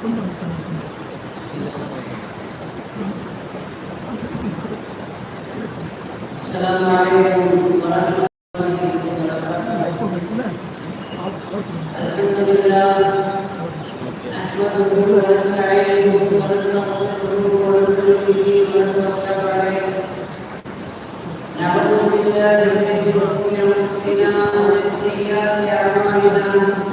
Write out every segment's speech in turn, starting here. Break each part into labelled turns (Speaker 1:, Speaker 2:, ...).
Speaker 1: نعوذ بالله من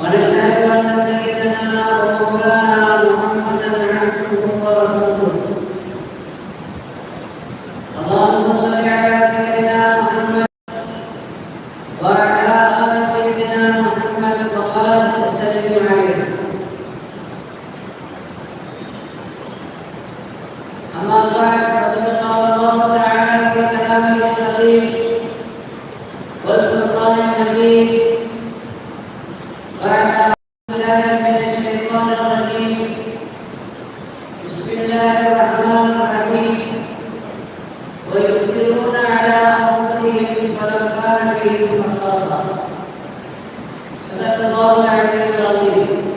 Speaker 1: ونشهد أن سيدنا ومولانا محمدا عبده ورسوله the North American worldview.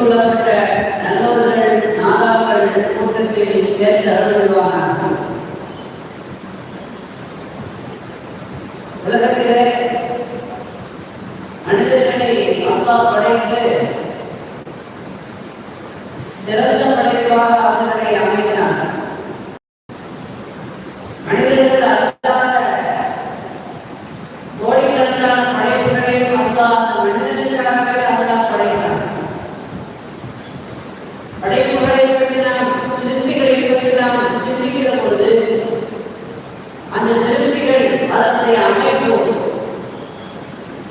Speaker 1: உலக நல்லவர்கள் நாதாக்கள் கூட்டத்தில் சேர்ந்து அருள்வானாக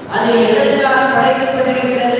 Speaker 1: அதை எதற்காக படைக்கப்படுகின்றது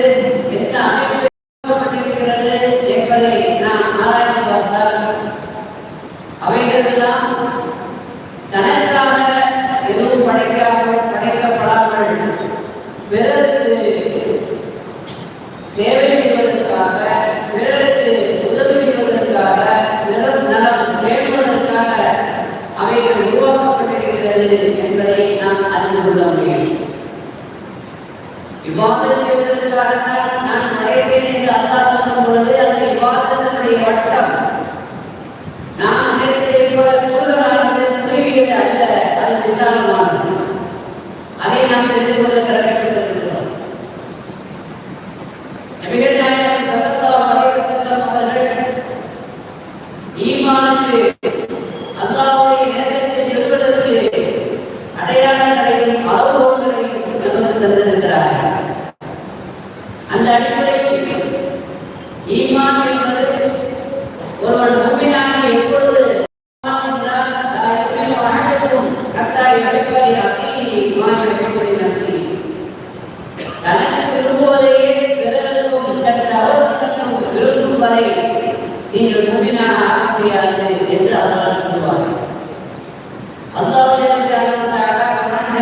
Speaker 1: நாம் தெரிந்து கொள்ள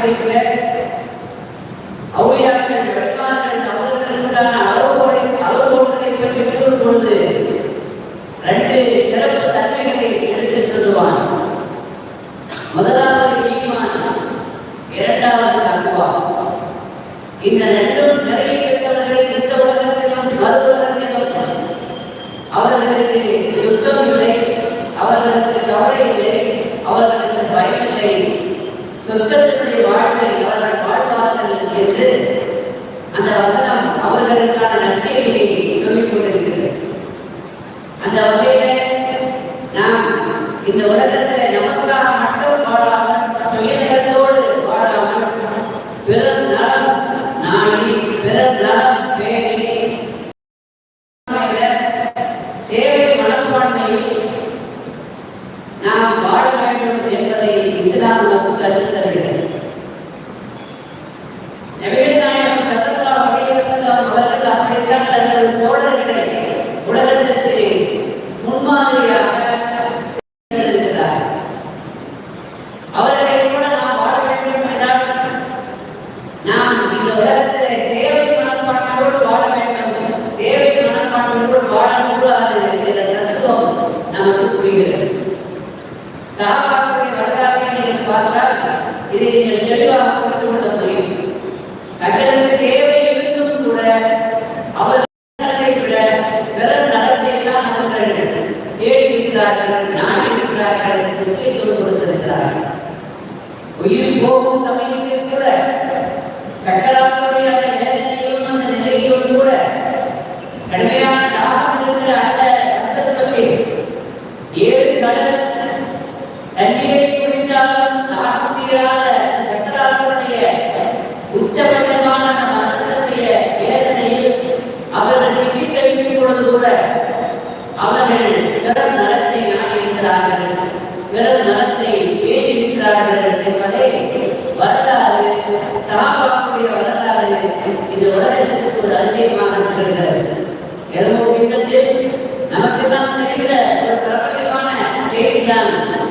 Speaker 1: இருக்கிற ఇది నిజంగా అక్కడ பிறகு நடத்தை ஏற்றிருக்கிறார்கள் என்பதை வரலாறு தாமாக்குடைய வரலாறு இது உலகத்திற்கு ஒரு அதிசயமாக நமக்கு தான் தெரிந்த ஒரு பிரபலமான செய்திதான்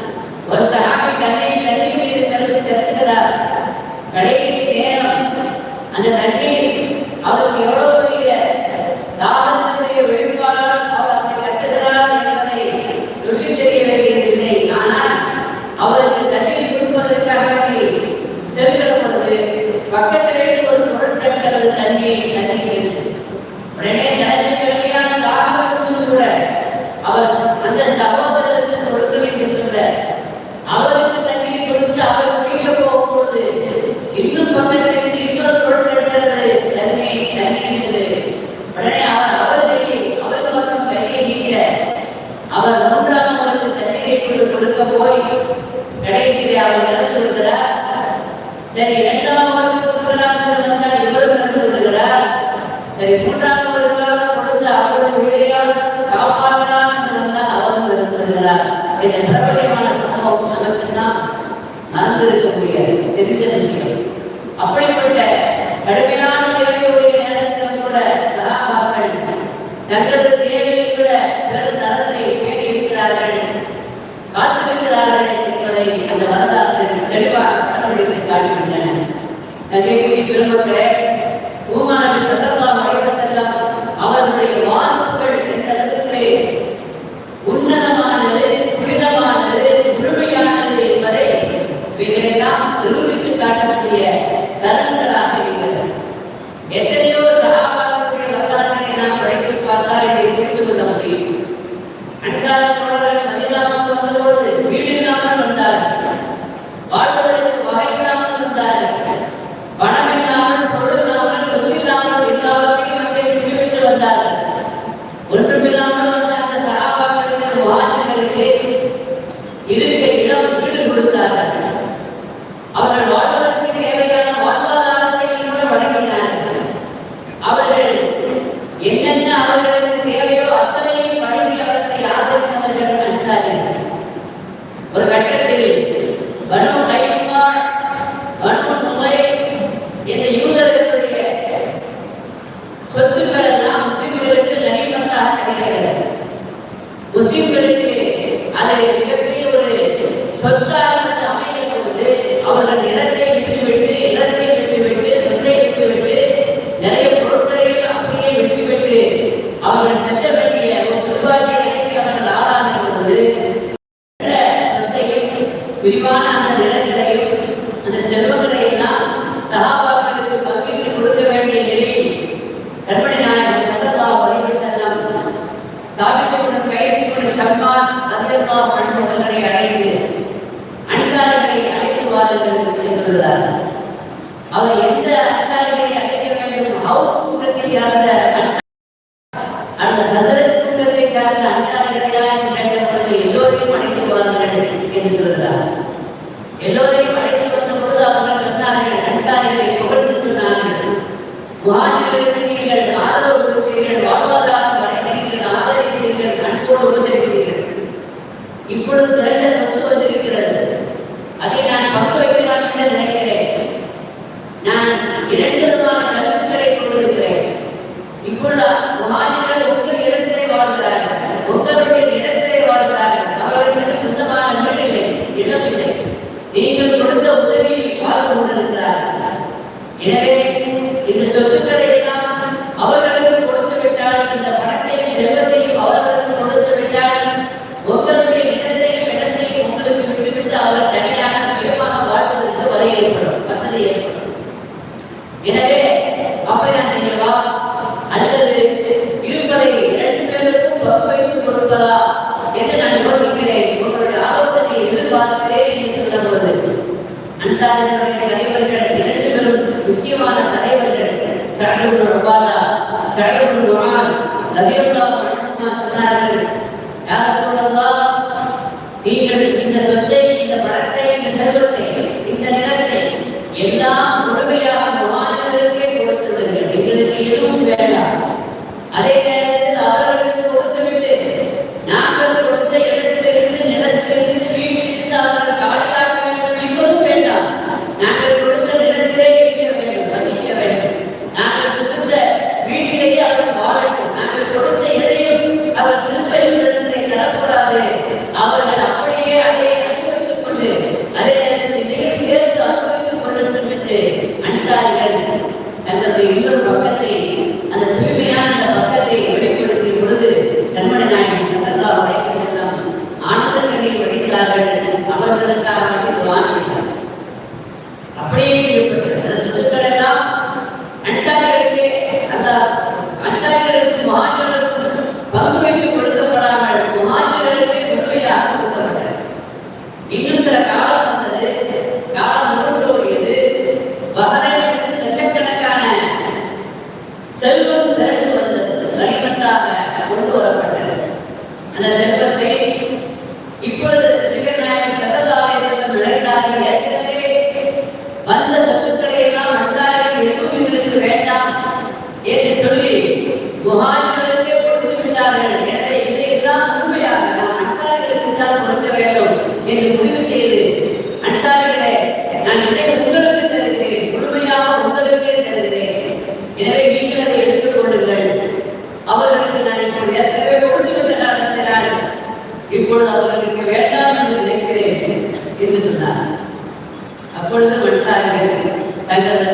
Speaker 1: என்பதை அந்த வரலாற்றில் தெளிவாக கண்டுபிடித்து காட்டுகின்றன நகைக்குரிய பெருமக்களே பூமானது Lord. இப்பொழுது கொடுப்பதா? என்று நான் யோசிக்கிறேன். உங்களுடைய ஆலோசனை எதிர்பார்க்கிறேன் என்று சொல்லுவது அன்சாரிகளுடைய தலைவர்கள் இரண்டு பேரும் முக்கியமான தலைவர்கள். சடகுரு ரபாதா சடகுரு குரான் ரவியல்லா சொன்னார்கள். யார் அல்லது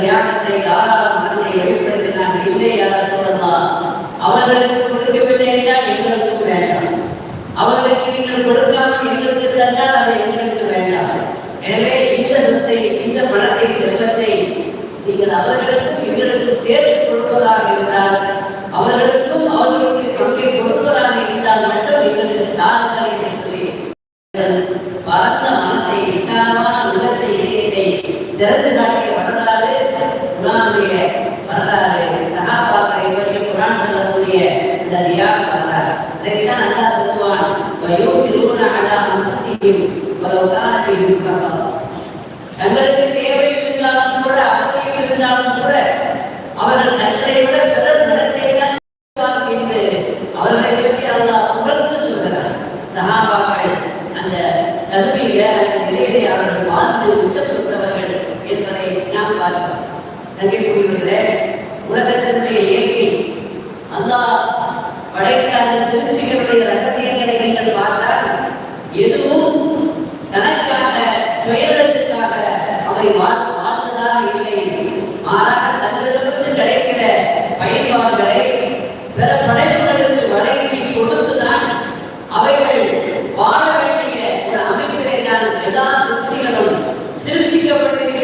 Speaker 1: ஞானத்தை தாராளம் மனதை எழுப்பதற்கு சொல்லலாம் அவர்களுக்கு கொடுக்கவில்லை என்றால் எங்களுக்கு வேண்டாம். அவர்களுக்கு நீங்கள் கொடுக்காமல் எங்களுக்கு தந்தால் அது எங்களுக்கு வேண்டாம். எனவே இந்த சொத்தை இந்த பணத்தை செல்வத்தை நீங்கள் அவர்களுக்கும் எங்களுக்கும் சேர்த்து கொடுப்பதாக இருந்தால் Kalau tak ada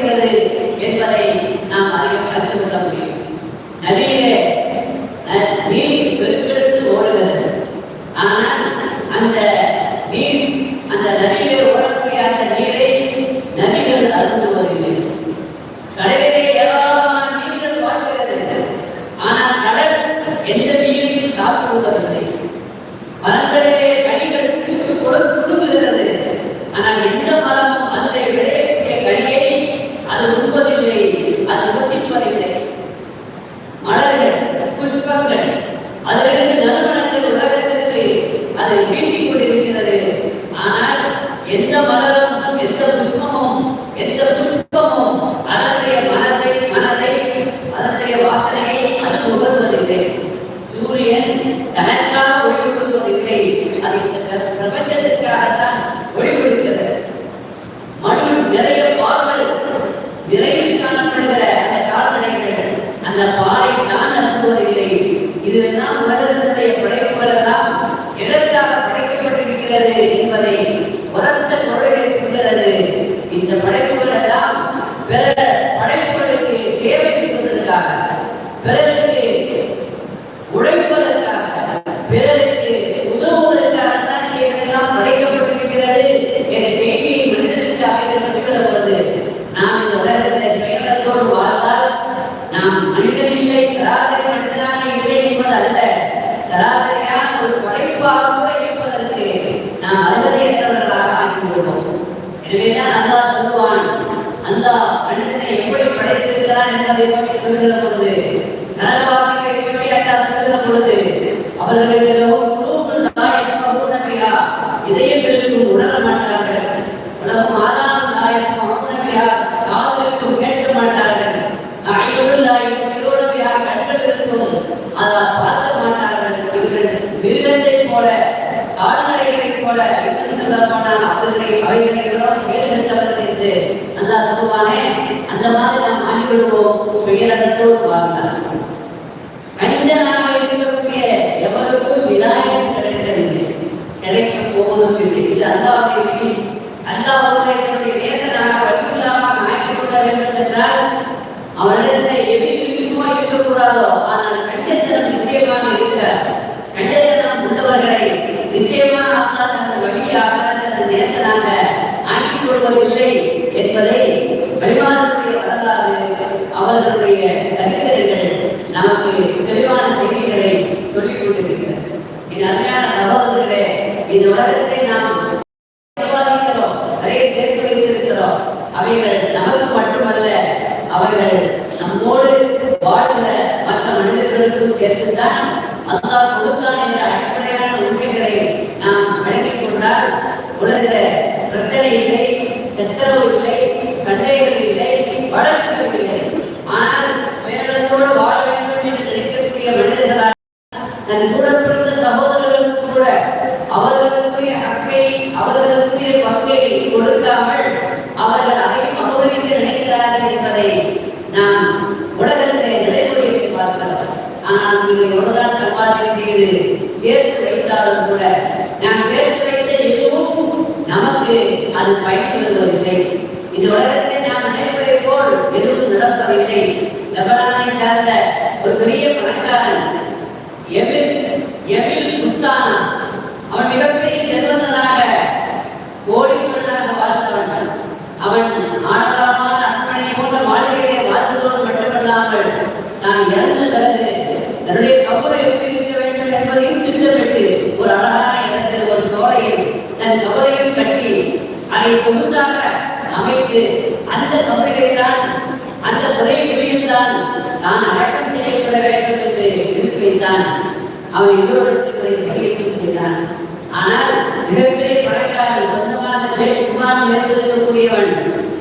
Speaker 1: இருக்கிறது என்பதை நாம் அறிய கற்றுக்கொள்ள முடியும். நவீன சொல்லப்போனால் அவர்களை சொல்லுவானே அந்த மாதிரி நாம் ஆகிவிடுவோம் சுயநலத்தோடு வாழ்ந்தார் கஞ்சனாக இருக்கக்கூடிய எவருக்கும் விநாயகர் கிடைக்கவில்லை. கிடைக்க போவதும் இல்லை. இது அல்லாவுடைய அல்லாவுடைய தன்னுடைய நேசனாக வலியுள்ளாக ஆக்கிக் கொள்ள வேண்டும் என்றால் அவரிடத்தில் எது இருக்கக்கூடாதோ ஆனால் கஞ்சத்தனம் நிச்சயமாக இருக்க கஞ்சத்தனம் உள்ளவர்களை நிச்சயமாக வழியாக தனது நேசனாக ஆக்கிக் கொள்வதில்லை என்பதை வழிபாடுடைய வரலாறு அவர்களுடைய சரித்திரங்கள் நமக்கு தெளிவான செய்திகளை சொல்லிக் கொண்டிருக்கிறது. இது அருமையான சகோதரர்களே இந்த உலகத்தை நாம் சம்பாதிக்கிறோம் நிறைய சேர்த்து வைத்திருக்கிறோம். அவைகள் நமக்கு மட்டுமல்ல அவைகள் நம்மோடு வாழ்கிற மற்ற மனிதர்களுக்கும் சேர்த்துதான் அல்லாஹ் கொடுத்தான் என்ற உலகில் பிரச்சனை இல்லை சச்சரவு இல்லை சண்டைகள் இல்லை வழக்குகள் இல்லை ஆனால் சுயநலத்தோடு வாழ வேண்டும் என்று நினைக்கக்கூடிய மனிதர்களால் தன் கூட பிறந்த சகோதரர்களுக்கு கூட அவர்களுக்குரிய ஹக்கை அவர்களுக்குரிய பங்கை கொடுக்காமல் அவர்கள் அதையும் அபகரிக்க நினைக்கிறார்கள் என்பதை நாம் உலகத்திலே நடைமுறையை பார்க்கலாம் ஆனால் நீங்கள் எவ்வளவுதான் சம்பாதிக்க செய்து சேர்த்து வைத்தாலும் கூட நாம் சேர்த்து வைத்த எதுவும் நமக்கு அது பயன் வருவதில்லை இந்த உலகத்தை நாம் நினைப்பதை போல் எதுவும் நடப்பதில்லை. லெபனானை சார்ந்த ஒரு பெரிய பணக்காரன் எமில் எமில் குஸ்தானா அவன் மிகப்பெரிய செல்வந்தனாக கோடீஸ்வரனாக வாழ்ந்தவன். அவன் ஆடம்பரமான அரண்மனை போன்ற மாளிகையை வாழ்ந்ததோடு மட்டுமல்லாமல் நான் இறந்த பிறகு தன்னுடைய கபரை எப்படி இருக்க வேண்டும் என்பதையும் திட்டமிட்டு ஒரு அழகான இடத்தில் ஒரு தோலையில் தன் கபரையும் கட்டி அதை சொகுசாக அமைத்து அந்த கபரிலே அந்த புதையில் தான் தான் அடக்கம் செய்யப்பட வேண்டும் என்று எடுத்து வைத்தான் அவன் எல்லோருக்கும் அறிவித்து செய்தான் ஆனால் மிகப்பெரிய பணக்காரன் சொந்தமாக விமானம் மேற்கொள்ளக்கூடியவன்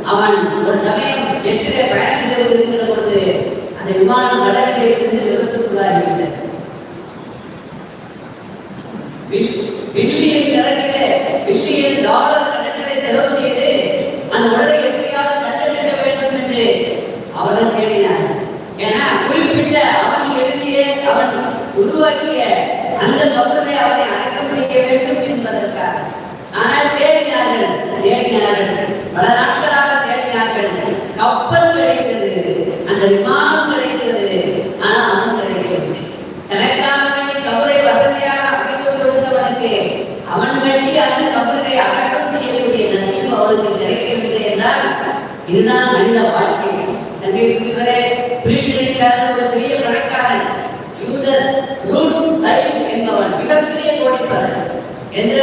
Speaker 1: அவன் ஒரு சமயம் எட்டு பயணத்தில் இருக்கிற பொழுது அந்த விமானம் கடலில் இருந்து விபத்துக்குள்ளாகிவிட்டது பில்லியன் கணக்கிலே பில்லியன் டாலர் கணக்கிலே செலவு செய்து அந்த உடலை எப்படியாவது கண்டெடுக்க வேண்டும் என்று அவர்கள் தேடினார் ஏன்னா குறிப்பிட்ட அவன் எழுதிய அவன் உருவாக்கிய அந்த கபலை அவனை அடக்கம் செய்ய வேண்டும் என்பதற்காக ஆனால் தேடினார்கள் தேடினார்கள் பல நாட்களாக தேடினார்கள் கப்பல் கிடைத்தது அந்த விமானம் கிடைத்தது ஆனால் அவன் கிடைக்கவில்லை தனக்காக வேண்டி கபலை வசதியாக அமைத்து கொடுத்தவனுக்கு அவன் வேண்டி அந்த கபலை அடக்கம் செய்யக்கூடிய நசீம் அவருக்கு கிடைக்கவில்லை என்றால் இதுதான் மனித வாழ்க்கை. தங்கைக்குள்ளே பிரிட்டனை சார்ந்த ஒரு பெரிய பணக்காரன். யூதர் ரூட் சைல் என்பவன். மிகப்பெரிய கோடீஸ்வரன் எந்த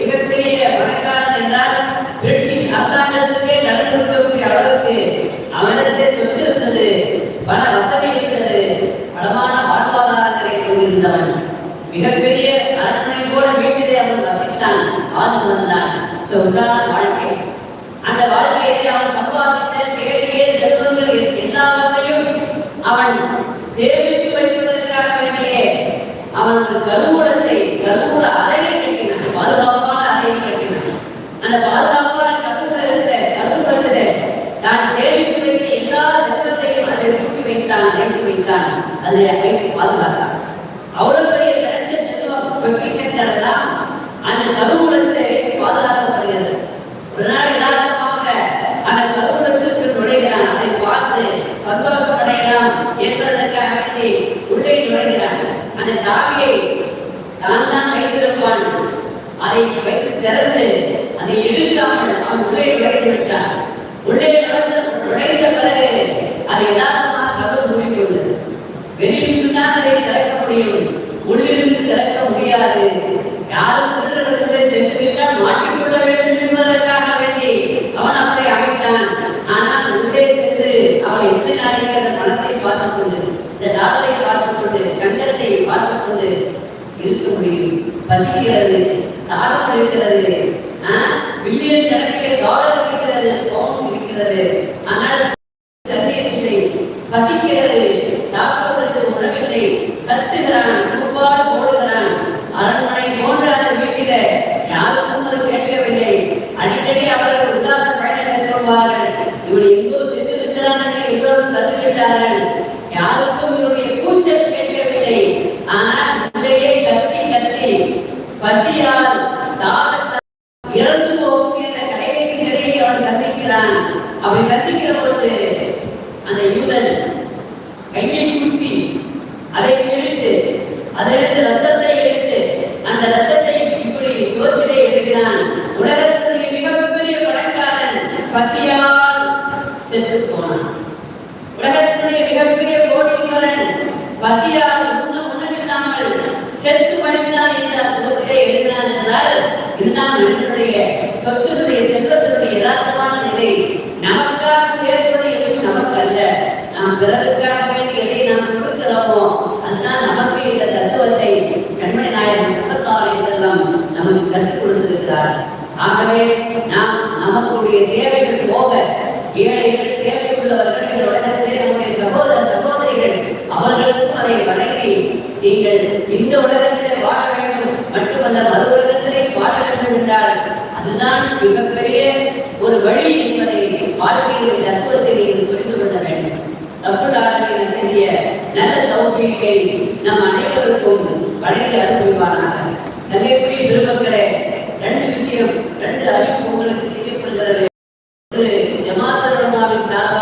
Speaker 1: மிகப்பெரிய பணக்காரன் என்றால் பிரிட்டிஷ் அரசாங்கத்துக்கே கடன் கொடுக்கக்கூடிய அளவுக்கு அவனிடத்தை சொத்து இருந்தது பண வசதி இருந்தது பலமான வாழ்வாதாரங்களை கொண்டிருந்தவன் மிகப்பெரிய அரண்மனை போல வீட்டில் அவன் வசித்தான் வாழ்ந்து வந்தான் இதுதான் வாழ்க்கை அந்த வாழ்க்கையிலே அவன் சம்பாதித்த தேடிய செல்வங்கள் எல்லாவற்றையும் அவன் சேமித்து வைப்பதற்காக வேண்டியே அவன் கருவூலத்தை கருவூல அறையை கட்டினான். பாதுகாப்பான அறையை கட்டினான். அந்த பாதுகாப்பான கருவூலத்தை கருவூலத்தில் தான் சேமித்து வைத்த எல்லா செல்வத்தையும் அதில் கூட்டி வைத்தான் அடைத்து வைத்தான். அதில் அமைத்து பாதுகாத்தான். அவ்வளவு பெரிய இரண்டு செல்வம் பொக்கிஷங்கள் எல்லாம் அந்த கருவூலத்தில் பாதுகாக்கப்படுகிறது. ஒரு நாள் யதார்த்தமாக அந்த கருவூலத்திற்கு நுழைகிறான் அதை பார்த்து சந்தோஷமடையலாம் என்பதற்காக வேண்டி உள்ளே நுழைகிறான் அந்த சாவியை தான் தான் வைத்திருப்பான் அதை வைத்து திறந்து அதை இழுக்காமல் அவன் உள்ளே நுழைந்து விட்டான். உள்ளே நுழைந்த நுழைந்த பிறகு அதை யதார்த்தமாக கதவு மூடிக்கொண்டது வெளியிலிருந்து தான் அதை திறக்க முடியும். உள்ளிருந்து திறக்க முடியாது. யாரும் திருடர்களுக்குள்ளே சென்று விட்டால் மாட்டிக்கொள்ள வேண்டும் என்பதற்காக வேண்டி அவன் அவளை அமைத்தான் ஆனால் உள்ளே சென்று அவன் எத்தனை நாளைக்கு அந்த பணத்தை பார்த்துக் கொண்டு இந்த டாலரை பார்த்துக் கொண்டு கண்டத்தை பார்த்துக் கொண்டு இருக்க முடியும்? பசிக்கிறது. தாகம் இருக்கிறது பில்லியன் கணக்கில் டாலர் இருக்கிறது பவுன் இருக்கிறது. நாம் பிறருக்காக வேண்டி எதை நாம் கொடுக்கிறோமோ அதுதான் நமக்கு இந்த தத்துவத்தை கண்மணி நாயகன் சத்தத்தாரை செல்லம் நமக்கு கற்றுக் கொடுத்திருக்கிறார். ஆகவே நாம் நமக்குடைய தேவைகள் போக ஏழைகள் தேவை உள்ளவர்கள் இந்த உலகத்திலே நம்முடைய சகோதர சகோதரிகள் அவர்களுக்கும் அதை வழங்கி நீங்கள் இந்த உலகத்திலே வாழ வேண்டும். மட்டுமல்ல மறு உலகத்திலே வாழ வேண்டும் என்றால் அதுதான் மிகப்பெரிய ஒரு வழி என்பதை வாழ்க்கையில் தத்துவத்தை நீங்கள் புரிந்து கொள்ள வேண்டும். தப்புடாரின் தெரிய நல்ல சௌகரியத்தை நம் அனைவருக்கும் வழங்கி அனுபவிப்பானாக நிறைய பெரிய பெருமக்களே